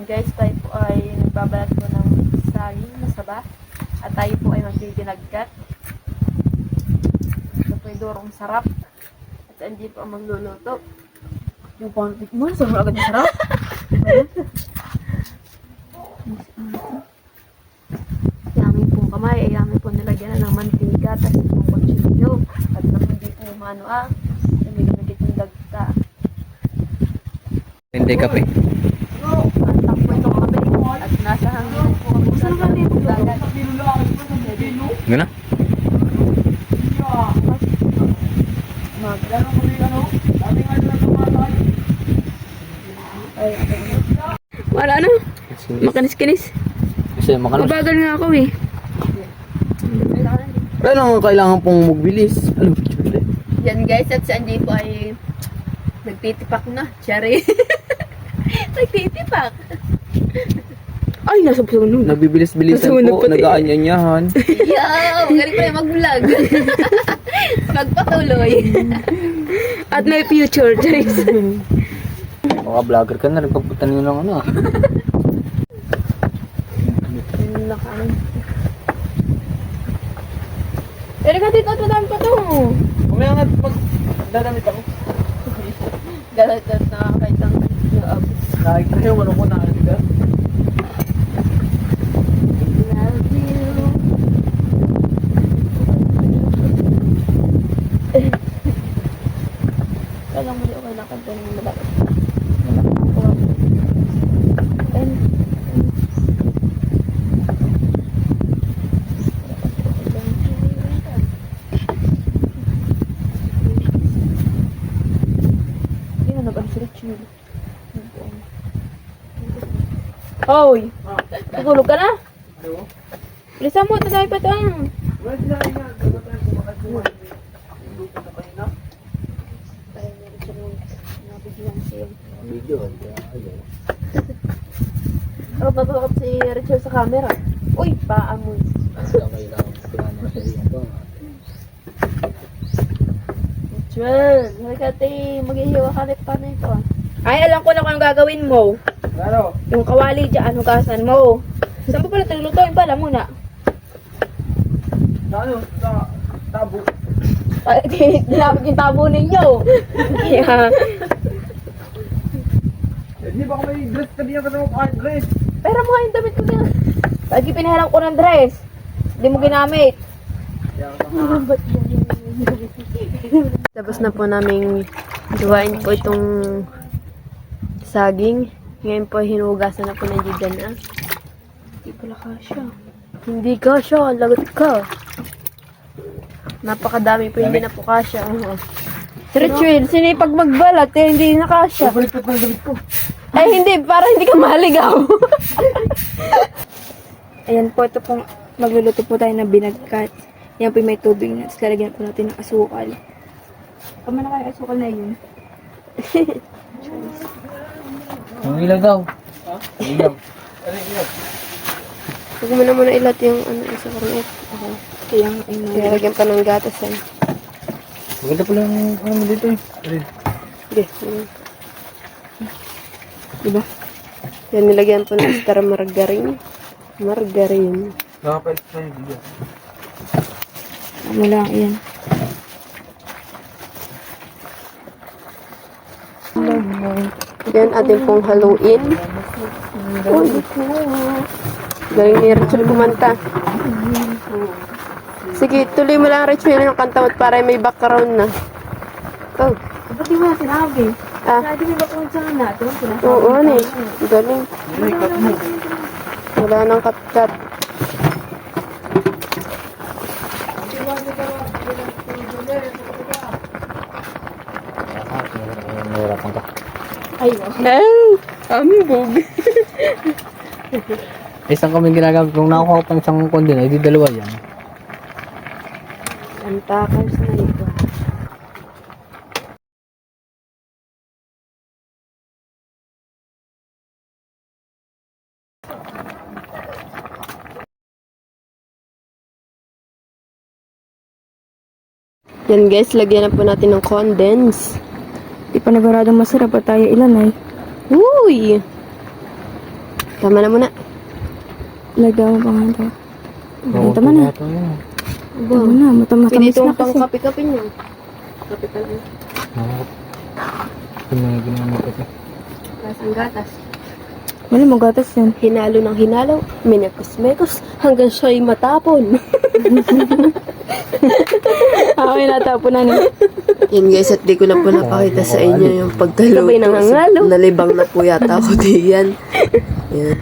ngayon guys, tayo po ay nagbabalat po ng saling na saba. At tayo po ay magbibinagkat. Ito po ay dorong sarap. At hindi po ang magluluto. Yung pampit mo, sobrang agad na sarap. Yami po kamay, yami po nilagyan ng mantika, tapos po kutsilyo. At hindi po mano ah, hindi gamit yung dagta. Hindi kape. Gana? Wala ano? Makanis-kinis. Kasi makalas. Mabagal nga ako eh. Ano kailangan pong magbilis? Ano? Yan guys, at si Angie po ay nagtitipak na. Cherry. nagtitipak. Ay, nasa sunog. Nabibilis-bilisan Nasunog po, pati. nag-aanyanyahan. Yo! Galing pa rin mag-vlog. Magpatuloy. At may future, Charis. Mga vlogger ka na, nagpagpunta nyo ng ano. Nakaano. Pero ka dito, at madami pa to. Kumaya nga, magdadamit ako. Galat at nakakait ang loob. Kahit na yung ano ko na, diba? Love muli okay lang kanta ng malaki. Hoy! Tutulog ka na? Bilisan mo, tatay pa ito. Video, Oh, patukap si Richard sa camera. Uy, paamoy. Richard, halika te, maghihiwa ka pa na ito. ah. Ay, alam ko na kung anong gagawin mo. Ano? Yung kawali dyan, hugasan mo. Saan pa pala ito? Lutuin pala muna. Sa ano? Sa tabo. Ay, Dinapit yung tabo ninyo. Kaya, Hindi ba ako may dress ka diyan ka naman kahit dress? pero mo yung damit ko na. Lagi pinahiram ko ng dress. Hindi mo ginamit. Tapos na po naming gawain po itong saging. Ngayon po hinugasan na po ng Jidan ah. Hindi pala kasha. Hindi ka siya, lagot ka. Napakadami po, hindi na po kasya. Si Richard, sinipag magbalat eh, hindi na kasha. Baliktad pa yung damit ko. Ay, hindi, para hindi ka maligaw. Ayan po, ito pong magluluto po tayo ng binagkat. Yan po yung may tubig na. Tapos lalagyan po natin ng asukal. Kama na kayo asukal na yun. Ang ilaw daw. Ha? Ilaw. Huwag mo na muna ilat yung ano, isa ko rin. Ako. Kaya mga. Nilagyan pa ng gatas yan. Maganda pala yung ano dito eh. Ayun. Hindi. Diba? Yan, nilagyan po ng extra margarine. Margarine. Nakapait sa yung video. Lang, ayan. Yan, ating pong haluin. Galing ni Rachel kumanta. Sige, tuloy mo lang Rachel yung kanta mo para may background na. Oh, Ba't di mo na sinabi? Ah, Lagi may bakong sa natin. oo, ano eh. Galing. Wala nang kat-kat. Ay, Ay, amibog. Isang kami ginagamit. Kung nakuha ko pang isang kondi na, hindi dalawa yan. Ang takers na ito. Yan guys, lagyan na po natin ng condense. Di pa nagaradong masarap at tayo ilan ay. Uy! Tama na muna. Lagyan mo pa nga. Oo, tama na. ito. Aba, Ano na, pinito na ang pang kasi. kape-kape niyo. Kape ka lang. Ito na ginamit ko. Lasang gatas. Wala mo gatas yan. Hinalo ng hinalo, minekos-mekos, hanggang siya'y matapon. Ako yung natapon na niya. Yan guys, at di ko na po napakita sa inyo yung pagkaluto. Sabay nangangalo. Nalibang na po yata ako diyan. Yan.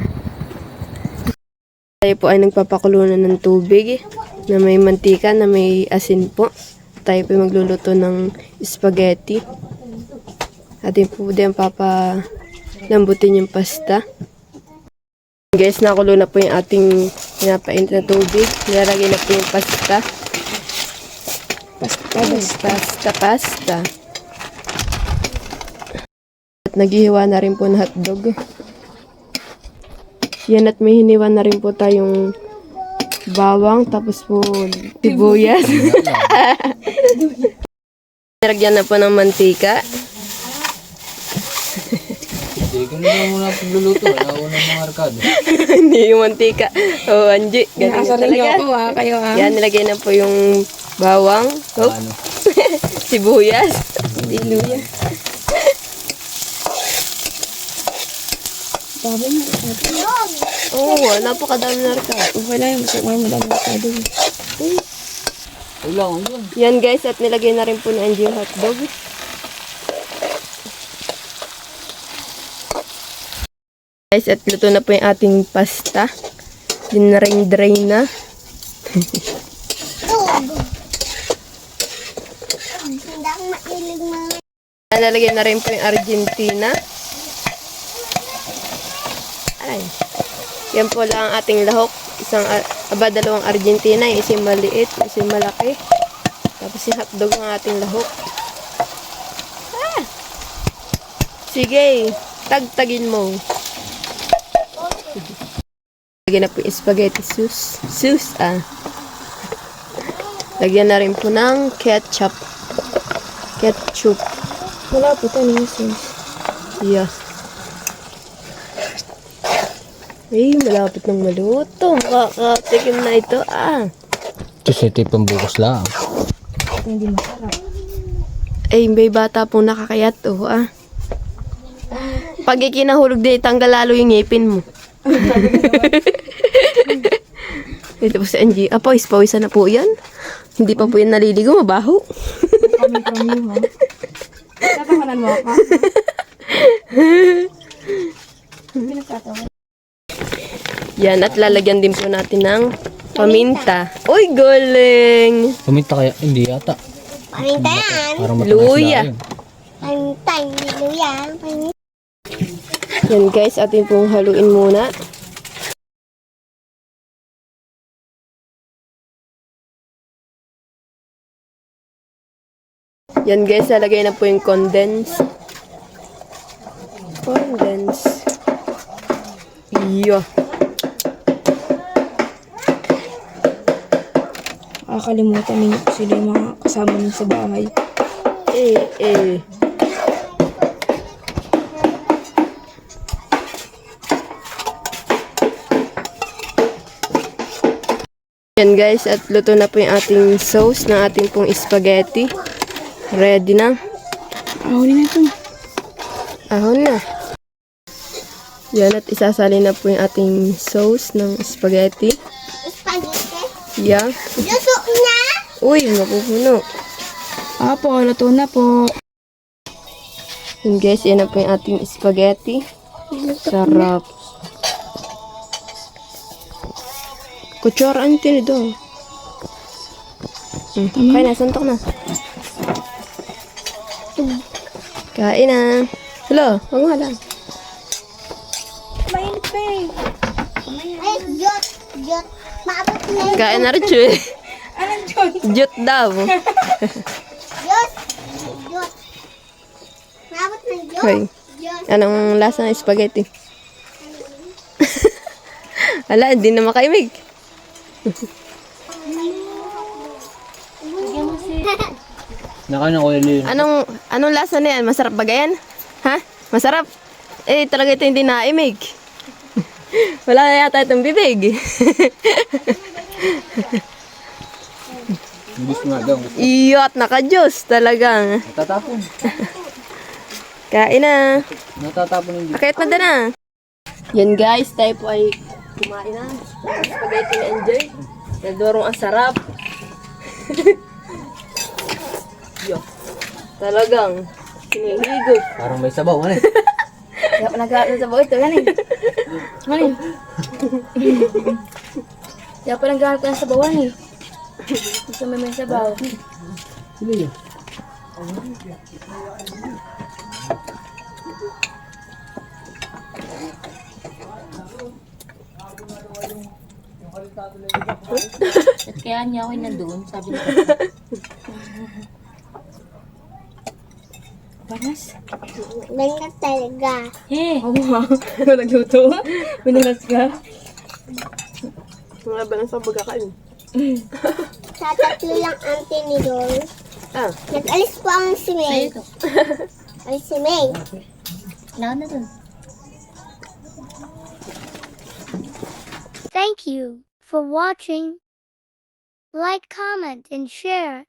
Tayo po ay nagpapakulo na ng tubig na may mantika, na may asin po. Tayo po ay magluluto ng spaghetti. Atin po din papa lambutin yung pasta. Guys, nakulo na po yung ating pinapainit na tubig. Nilalagay na po yung pasta. Pasta, pasta, pasta. At naghihiwa na rin po ng hotdog. Yan at may hiniwa na rin po tayong bawang, tapos po sibuyas. Nilagyan na po ng mantika. Hindi na lang muna pagluluto. Nauna mga arkado. Hindi yung mantika. Oh, Anji. Ganun na talaga. ah, kayo ah. Yan, nilagay na po yung bawang, oh, Ano? sibuyas, diluya. Oo, oh, napakadami na rin Wala yung masarap mo madami masyado. Wala, wala. Yan guys, at nilagay na rin po ni Angie yung hotdog. Guys, at luto na po yung ating pasta. Din na drain na. Rin po yung Argentina. Ay. Yan po lang ang ating lahok. Isang, ar- aba, dalawang Argentina. Yung isang maliit, isang malaki. Tapos yung hotdog ng ating lahok. Ah! Sige, tagtagin mo. Lagyan na po yung spaghetti sauce. Sauce, ah. Lagyan na rin po ng ketchup. Ketchup. Wala po ito yung sauce. Yeah. Ay, malapit ng maluto. Makakatikim na ito, ah. Ito sa ito pambukas lang. Hindi masarap. Ay, may bata pong nakakayat, oh, ah. Pag ikinahulog di, tanggal lalo yung ngipin mo. Ito po si Angie. Ah, pawis, pawisan na po yan. Hindi pa po yan naliligo, mabaho. Kami kami mo. Tatakanan mo ako. Yan, at lalagyan din po natin ng paminta. Uy, galing! Puminta kaya? Hindi yata. Paminta yan. Parang Luya. na yun. Paminta, hindi luya. Paminta. Yan guys, atin pong haluin muna. Yan guys, lalagay na po yung condense. Condense. Iyo. Nakakalimutan ninyo kung sila yung mga kasama niyo sa bahay. Eh, eh. Yan guys, at luto na po yung ating sauce ng ating pong spaghetti. Ready na. Ahuli na ito. Ahon na. Yan at isasali na po yung ating sauce ng spaghetti. Spaghetti. Yan. Luto na. Uy, mapupuno. Apo, luto na po. Yan guys, yan na po yung ating spaghetti. Sarap. Kutsaraan din ito. Hmm, kain na, suntok na. Kain na. Hello, wag mo lang. Mainit pa eh. Ay, jot. Jot. Maabot na yun. Kain na rin, Chuy. Anong John? Jut daw. Jot. Jot. Maabot na jot. Hoy, Jot. anong lasa ng spaghetti? Ala, hindi na makaimig. Nakain ako yun. Anong anong lasa na yan? Masarap ba yan? Ha? Masarap? Eh, talaga ito hindi naimig. Wala na yata itong bibig. Gusto nga daw. Iyot, naka-juice talagang. Natatapon. Kain na. Natatapon yung Akit na na. Yan guys, tayo po ay kumain na. Spaghetti na enjoy. Nagdorong ang sarap. Talagang sinihigop. Parang may sabaw, ano eh. Kaya pa nag-aaral sa buhay ito, yan eh. Ano eh? Kaya pa nag-aaral ka sa bawan eh. Gusto mo may sabaw. Sino yun? Kaya niya ako nandoon, sabi niya. Ganyan talaga. Eh, Oo nga. Nagluto. Minalas ka. Mga ba nang sa pagkakain? Sa tatlo lang ang tinidor. Ah. Nag-alis po ang si May. Ay, si May. Wala na dun. Thank you for watching. Like, comment, and share.